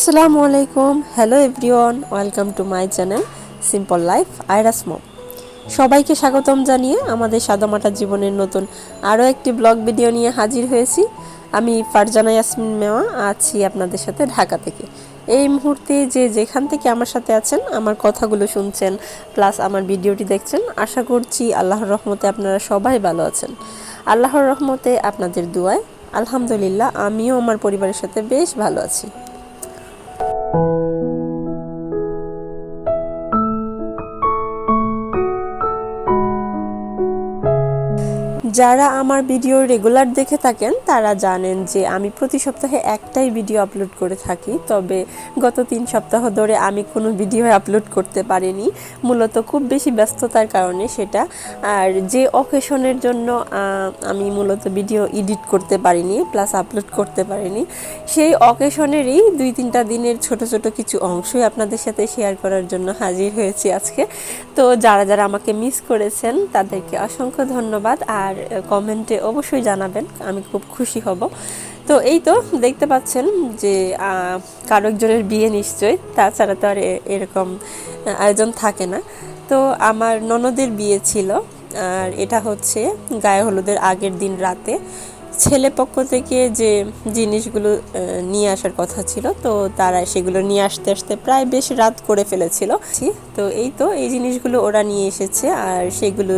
আসসালামু আলাইকুম। Hello everyone welcome to my channel simple life আইরাস mom সবাইকে স্বাগতম জানিয়ে আমাদের সাদামাটা জীবনের নতুন আরও একটি ব্লগ ভিডিও নিয়ে হাজির হয়েছি। আমি ফারজানা ইয়াসমিন মেওয়া, আছি আপনাদের সাথে ঢাকা থেকে। এই মুহূর্তে যে যেখান থেকে আমার সাথে আছেন, আমার কথাগুলো শুনছেন, প্লাস আমার ভিডিওটি দেখছেন, আশা করছি আল্লাহর রহমতে আপনারা সবাই ভালো আছেন। আল্লাহর রহমতে আপনাদের দুয়ায়, আলহামদুলিল্লাহ, আমিও আমার পরিবারের সাথে বেশ ভালো আছি। যারা আমার ভিডিও রেগুলার দেখে থাকেন, তারা জানেন যে আমি প্রতি সপ্তাহে একটাই ভিডিও আপলোড করে থাকি। তবে গত তিন সপ্তাহ ধরে আমি কোনো ভিডিও আপলোড করতে পারিনি। মূলত খুব বেশি ব্যস্ততার কারণে সেটা। আর যে অকেশনের জন্য আমি মূলত ভিডিও এডিট করতে পারিনি, প্লাস আপলোড করতে পারিনি, সেই অকেশনেরই দুই তিনটা দিনের ছোট ছোট কিছু অংশই আপনাদের সাথে শেয়ার করার জন্য হাজির হয়েছি আজকে। তো যারা যারা আমাকে মিস করেছেন, তাদেরকে অসংখ্য ধন্যবাদ। আর কমেন্টে অবশ্যই জানাবেন, আমি খুব খুশি হব। তো এই তো দেখতে পাচ্ছেন যে কারও একজনের বিয়ে নিশ্চয় তাছাড়া তো আর এরকম আয়োজন থাকে না। তো আমার ননদের বিয়ে ছিল, আর এটা হচ্ছে গায়ে হলুদের আগের দিন রাতে। ছেলে পক্ষ থেকে যে জিনিসগুলো নিয়ে আসার কথা ছিল, তো তারা সেগুলো নিয়ে আসতে আসতে প্রায় বেশ রাত করে ফেলেছিল। তো এই তো এই জিনিসগুলো ওরা নিয়ে এসেছে, আর সেগুলো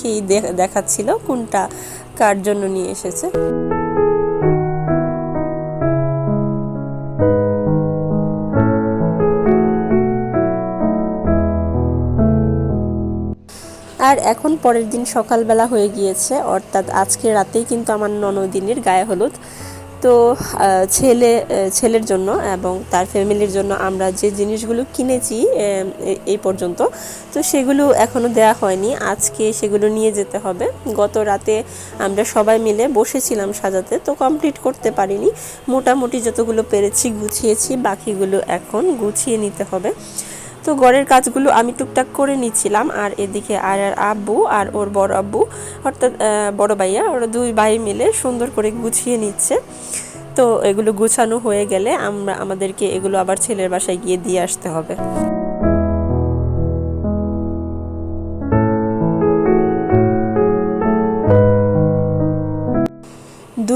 কি দেখাচ্ছিল, কোনটা কার জন্য নিয়ে এসেছে। আর এখন পরের দিন সকালবেলা হয়ে গিয়েছে, অর্থাৎ আজকে রাতেই কিন্তু আমার ননদিনের গায়ে হলুদ। তো ছেলে ছেলের জন্য এবং তার ফ্যামিলির জন্য আমরা যে জিনিসগুলো কিনেছি এই পর্যন্ত, তো সেগুলো এখনও দেয়া হয়নি। আজকে সেগুলো নিয়ে যেতে হবে। গত রাতে আমরা সবাই মিলে বসেছিলাম সাজাতে, তো কমপ্লিট করতে পারিনি। মোটামুটি যতগুলো পেরেছি গুছিয়েছি, বাকিগুলো এখন গুছিয়ে নিতে হবে। তো ঘরের কাজগুলো আমি টুকটাক করে নিচ্ছিলাম। আর এদিকে আর আর আব্বু আর ওর বড় আব্বু, অর্থাৎ বড় ভাইয়া, ওরা দুই ভাই মিলে সুন্দর করে গুছিয়ে নিচ্ছে। তো এগুলো গুছানো হয়ে গেলে আমরা, আমাদেরকে এগুলো আবার ছেলের বাসায় গিয়ে দিয়ে আসতে হবে।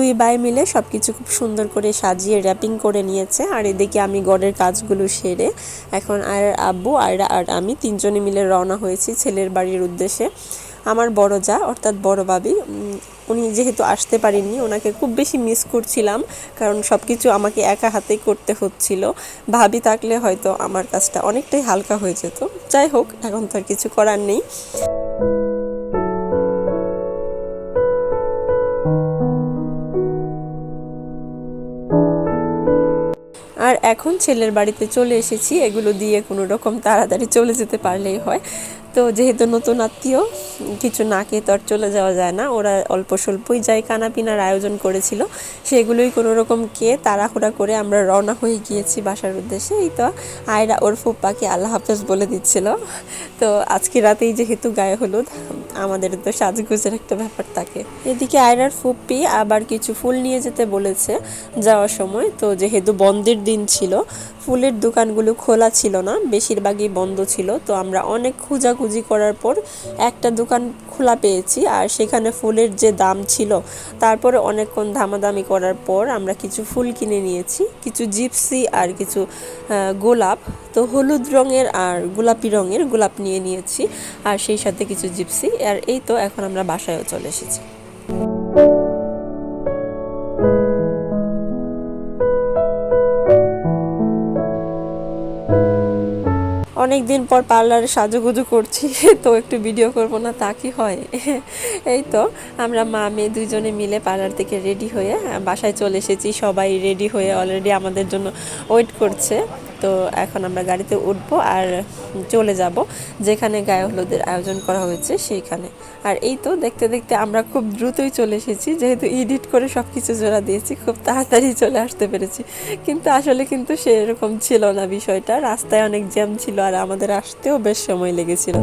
দুই ভাই মিলে সব কিছু খুব সুন্দর করে সাজিয়ে র্যাপিং করে নিয়েছে। আর এদিকে আমি গড়ের কাজগুলো সেরে এখন আর আব্বু আর আর আমি তিনজনে মিলে রওনা হয়েছি ছেলের বাড়ির উদ্দেশ্যে। আমার বড় যা, অর্থাৎ বড় বাবি উনি যেহেতু আসতে পারেননি, ওনাকে খুব বেশি মিস করছিলাম, কারণ সব কিছু আমাকে একা হাতেই করতে হচ্ছিল। ভাবি থাকলে হয়তো আমার কাজটা অনেকটাই হালকা হয়ে যেত। যাই হোক, এখন তো আর কিছু করার নেই। এখন ছেলের বাড়িতে চলে এসেছি। এগুলো দিয়ে কোনো রকম তাড়াতাড়ি চলে যেতে পারলেই হয়। তো যেহেতু নতুন আত্মীয়, কিছু না খেয়ে তো আর চলে যাওয়া যায় না। ওরা অল্প স্বল্পই যাই কানা পিনার আয়োজন করেছিল। সেগুলোই কোনো রকম খেয়ে তাড়াহুড়া করে আমরা রওনা হয়ে গিয়েছি বাসার উদ্দেশ্যে। এই তো আয়রা ওর ফুপ্পাকে আল্লাহ হাফেজ বলে দিচ্ছিল। তো আজকে রাতেই যেহেতু গায়ে হলুদ, আমাদের তো সাজগুজের একটা ব্যাপার থাকে। এদিকে আয়রার ফুপ্পি আবার কিছু ফুল নিয়ে যেতে বলেছে যাওয়ার সময়। তো যেহেতু বন্ধের দিন ছিল ফুলের দোকানগুলো খোলা ছিল না, বেশিরভাগই বন্ধ ছিল। তো আমরা অনেক খোঁজাখুঁজি করার পর একটা দোকান খোলা পেয়েছি আর সেখানে ফুলের যে দাম ছিল, তারপরে অনেকক্ষণ দামাদামি করার পর আমরা কিছু ফুল কিনে নিয়েছি, কিছু জিপসি আর কিছু গোলাপ। তো হলুদ রঙের আর গোলাপি রঙের গোলাপ নিয়ে নিয়েছি আর সেই সাথে কিছু জিপসি। আর এই তো এখন আমরা বাসায়ও চলে এসেছি। অনেক দিন পর পার্লারে সাজুগুজু করছি, তো একটু ভিডিও করব না, তা কি হয়? এই তো, আমরা মা, মেয়ে দুজনে মিলে পার্লার থেকে রেডি হয়ে, বাসায় চলে এসেছি, সবাই রেডি হয়ে অলরেডি আমাদের জন্য ওয়েট করছে। তো এখন আমরা গাড়িতে উঠবো আর চলে যাব, যেখানে গায়ে হলুদের আয়োজন করা হয়েছে সেইখানে। আর এই তো দেখতে দেখতে আমরা খুব দ্রুতই চলে এসেছি, যেহেতু এডিট করে সব কিছু জোড়া দিয়েছি, খুব তাড়াতাড়ি চলে আসতে পেরেছি। কিন্তু আসলে কিন্তু সেরকম ছিল না বিষয়টা, রাস্তায় অনেক জ্যাম ছিল আর আমাদের আসতেও বেশ সময় লেগেছিল।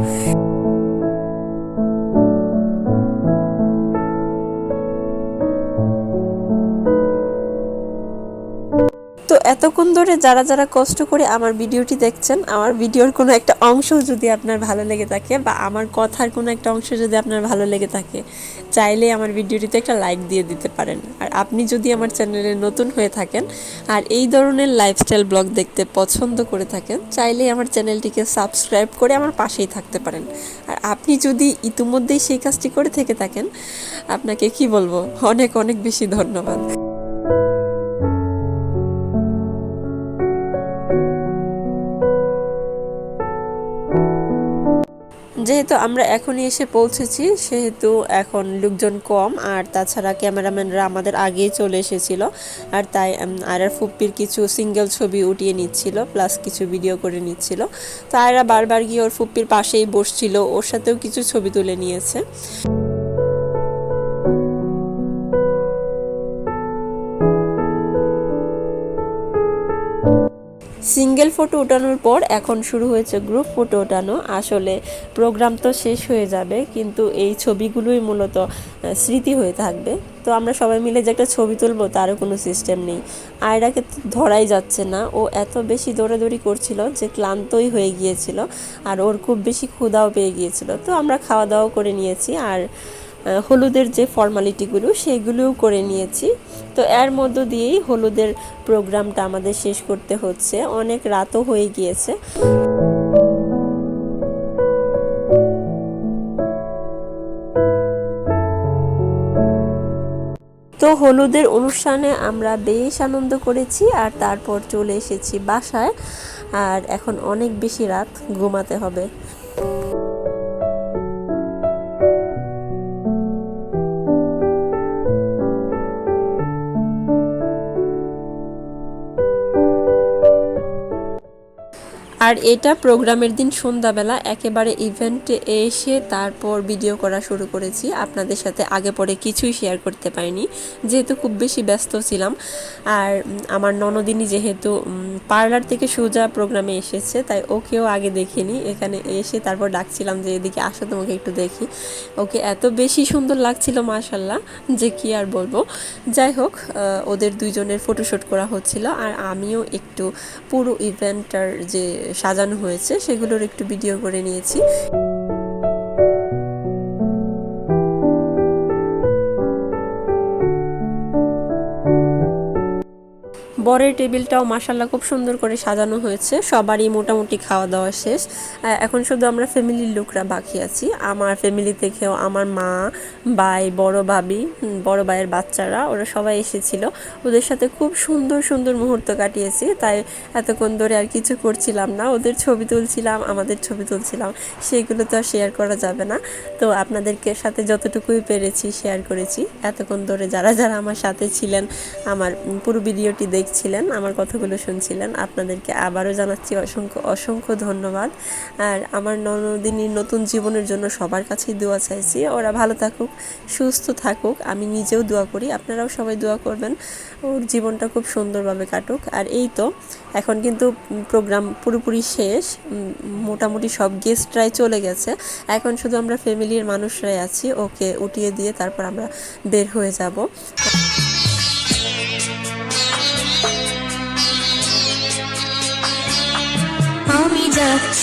এতক্ষণ ধরে যারা যারা কষ্ট করে আমার ভিডিওটি দেখছেন, আমার ভিডিওর কোনো একটা অংশ যদি আপনার ভালো লেগে থাকে বা আমার কথার কোনো একটা অংশ যদি আপনার ভালো লেগে থাকে, চাইলে আমার ভিডিওটিতে একটা লাইক দিয়ে দিতে পারেন। আর আপনি যদি আমার চ্যানেলে নতুন হয়ে থাকেন আর এই ধরনের লাইফস্টাইল ব্লগ দেখতে পছন্দ করে থাকেন, চাইলে আমার চ্যানেলটিকে সাবস্ক্রাইব করে আমার পাশেই থাকতে পারেন। আর আপনি যদি ইতিমধ্যেই সেই কাজটি করে থেকে থাকেন, আপনাকে কি বলব? অনেক অনেক বেশি ধন্যবাদ। যেহেতু আমরা এখনই এসে পৌঁছেছি, সেহেতু এখন লোকজন কম, আর তাছাড়া ক্যামেরাম্যানরা আমাদের আগেই চলে এসেছিল, আর তাই আয়রার ফুপ্পির কিছু সিঙ্গেল ছবি উঠিয়ে নিচ্ছিল, প্লাস কিছু ভিডিও করে নিচ্ছিল। তো আয়রা বারবার গিয়ে ওর ফুপ্পির পাশেই বসছিল, ওর সাথেও কিছু ছবি তুলে নিয়েছে। সিঙ্গেল ফটো ওঠানোর পর এখন শুরু হয়েছে গ্রুপ ফটো ওঠানো। আসলে প্রোগ্রাম তো শেষ হয়ে যাবে, কিন্তু এই ছবিগুলোই মূলত স্মৃতি হয়ে থাকবে। তো আমরা সবাই মিলে যে একটা ছবি তুলবো, তারও কোনো সিস্টেম নেই। আয়রাকে তো ধরাই যাচ্ছে না। ও এত বেশি দৌড়াদৌড়ি করছিল যে ক্লান্তই হয়ে গিয়েছিল, আর ওর খুব বেশি ক্ষুধাও পেয়ে গিয়েছিল। তো আমরা খাওয়া দাওয়া করে নিয়েছি, আর হলুদের যে ফর্মালিটিগুলো সেগুলোও করে নিয়েছি। তো এর মধ্য দিয়েই হলুদের প্রোগ্রামটা আমাদের শেষ করতে হচ্ছে। অনেক রাতও হয়ে গিয়েছে। তো হলুদের অনুষ্ঠানে আমরা বেশ আনন্দ করেছি আর তারপর চলে এসেছি বাসায়। আর এখন অনেক বেশি রাত ঘুমাতে হবে। আর এটা প্রোগ্রামের দিন সন্ধ্যাবেলা, একেবারে ইভেন্টে এসে তারপর ভিডিও করা শুরু করেছি। আপনাদের সাথে আগে পরে কিছুই শেয়ার করতে পারিনি, যেহেতু খুব বেশি ব্যস্ত ছিলাম। আর আমার ননদিনী যেহেতু পার্লার থেকে সোজা প্রোগ্রামে এসেছে, তাই ওকেও আগে দেখিনি। এখানে এসে তারপর ডাকছিলাম যে, এদিকে আসো, তোমাকে একটু দেখি। ওকে এত বেশি সুন্দর লাগছিল, মাশাল্লাহ, যে কি আর বলব। যাই হোক ওদের দুইজনের ফটোশ্যুট করা হচ্ছিল, আর আমিও একটু পুরো ইভেন্টটার যে সাজানো হয়েছে সেগুলোর একটু ভিডিও করে নিয়েছি। বরের টেবিলটাও মাসাল্লাহ খুব সুন্দর করে সাজানো হয়েছে। সবারই মোটামুটি খাওয়া দাওয়া শেষ। এখন শুধু আমরা ফ্যামিলির লোকরা বাকি আছি। আমার ফ্যামিলি থেকেও আমার মা, ভাই, বড় ভাবি বড় ভাইয়ের বাচ্চারা, ওরা সবাই এসেছিল। ওদের সাথে খুব সুন্দর সুন্দর মুহূর্ত কাটিয়েছি। তাই এতক্ষণ ধরে আর কিছু করছিলাম না। ওদের ছবি তুলছিলাম, আমাদের ছবি তুলছিলাম। সেগুলো তো আর শেয়ার করা যাবে না। তো আপনাদেরকে সাথে যতটুকুই পেরেছি শেয়ার করেছি। এতক্ষণ ধরে যারা যারা আমার সাথে ছিলেন, আমার পুরো ভিডিওটি দেখছি দেখছিলেন আমার কথাগুলো শুনছিলেন। আপনাদেরকে আবারও জানাচ্ছি অসংখ্য অসংখ্য ধন্যবাদ। আর আমার ননদিনীর নতুন জীবনের জন্য সবার কাছেই দোয়া চাইছি। ওরা ভালো থাকুক, সুস্থ থাকুক, আমি নিজেও দোয়া করি। আপনারাও সবাই দোয়া করবেন। ওর জীবনটা খুব সুন্দরভাবে কাটুক। আর এই তো, এখন কিন্তু প্রোগ্রাম পুরোপুরি শেষ। মোটামুটি সব গেস্টরাই চলে গেছে। এখন শুধু আমরা ফ্যামিলির মানুষরাই আছি। ওকে উঠিয়ে দিয়ে তারপর আমরা বের হয়ে যাব।